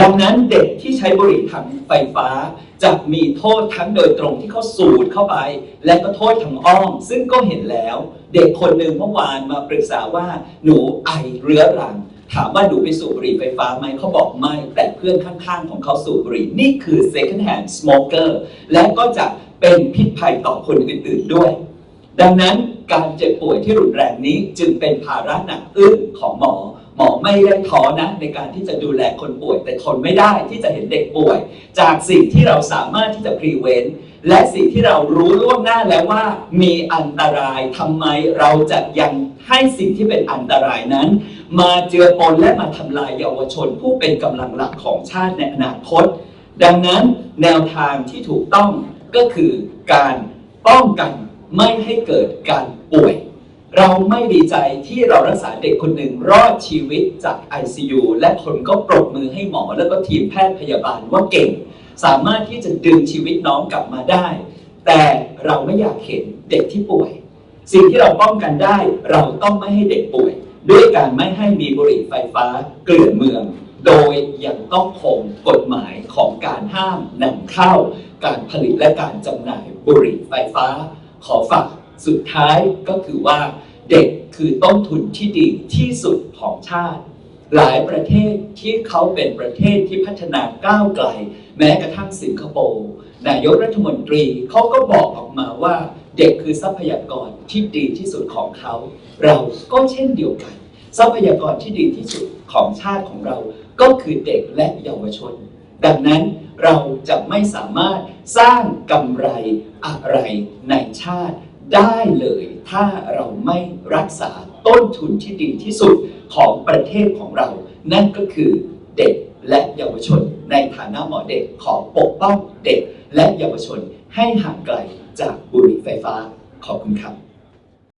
ดังนั้นเด็กที่ใช้บุหรี่ทางไฟฟ้าจะมีโทษทั้งโดยตรงที่เขาสูดเข้าไป และก็โทษทางอ้อม ซึ่งก็เห็นแล้ว เด็กคนหนึ่งเมื่อวานมาปรึกษาว่าหนูไอเรื้อรัง ถามว่าหนูไปสูบบุหรี่ไฟฟ้าไหมเขาบอกไม่ แต่เพื่อนข้างๆ ของเขาสูบบุหรี่นี่คือ second hand smoker และก็จะเป็นพิษภัยต่อคนอื่นๆด้วย ดังนั้นการเจ็บป่วยที่รุนแรงนี้จึงเป็นภาระหนักอึ้งของหมอ หมอไม่ได้ท้อนะในการที่จะดูแลคนป่วย แต่ทนไม่ได้ที่จะเห็นเด็กป่วย จากสิ่งที่เราสามารถที่จะพรีเวนและสิ่งที่เรารู้ล่วงหน้าแล้วว่ามีอันตรายทำไมเราจะยังให้สิ่งที่เป็นอันตรายนั้น มาเจือปนและมาทำลายเยาวชนผู้เป็นกำลังหลักของชาติในอนาคต ดังนั้นแนวทางที่ถูกต้องก็คือการป้องกันไม่ให้เกิดการป่วย เราไม่ดีใจที่เรารักษาเด็กคนหนึ่งรอดชีวิตจาก ICU และคนก็ปรบมือให้หมอ แล้วก็ทีมแพทย์พยาบาลว่าเก่ง สามารถที่จะดึงชีวิตน้องกลับมาได้ แต่เราไม่อยากเห็นเด็กที่ป่วย สิ่งที่เราป้องกันได้ เราต้องไม่ให้เด็กป่วย ด้วยการไม่ให้มีบุหรี่ไฟฟ้าเกลื่อนเมือง โดยยังต้องคงกฎหมายของการห้ามนำเข้า การผลิตและการจำหน่ายบุหรี่ไฟฟ้า ขอฝาก สุดท้ายก็คือว่าเด็กคือต้นทุนที่ดีที่สุดของชาติ หลายประเทศที่เขาเป็นประเทศที่พัฒนาก้าวไกล แม้กระทั่งสิงคโปร์นายกรัฐมนตรีเขาก็บอกออกมาว่าเด็กคือทรัพยากรที่ดีที่สุดของเขา เราก็เช่นเดียวกัน ทรัพยากรที่ดีที่สุดของชาติของเรา ก็คือเด็กและเยาวชน ดังนั้นเราจะไม่สามารถสร้างกำไรอะไรในชาติ ได้เลยถ้าเราไม่รักษาต้นทุนที่ดีที่สุดของประเทศของเรา นั่นก็คือเด็กและเยาวชน ในฐานะหมอเด็กขอปกป้องเด็กและเยาวชนให้ห่างไกลจากบุหรี่ไฟฟ้าขอบคุณครับ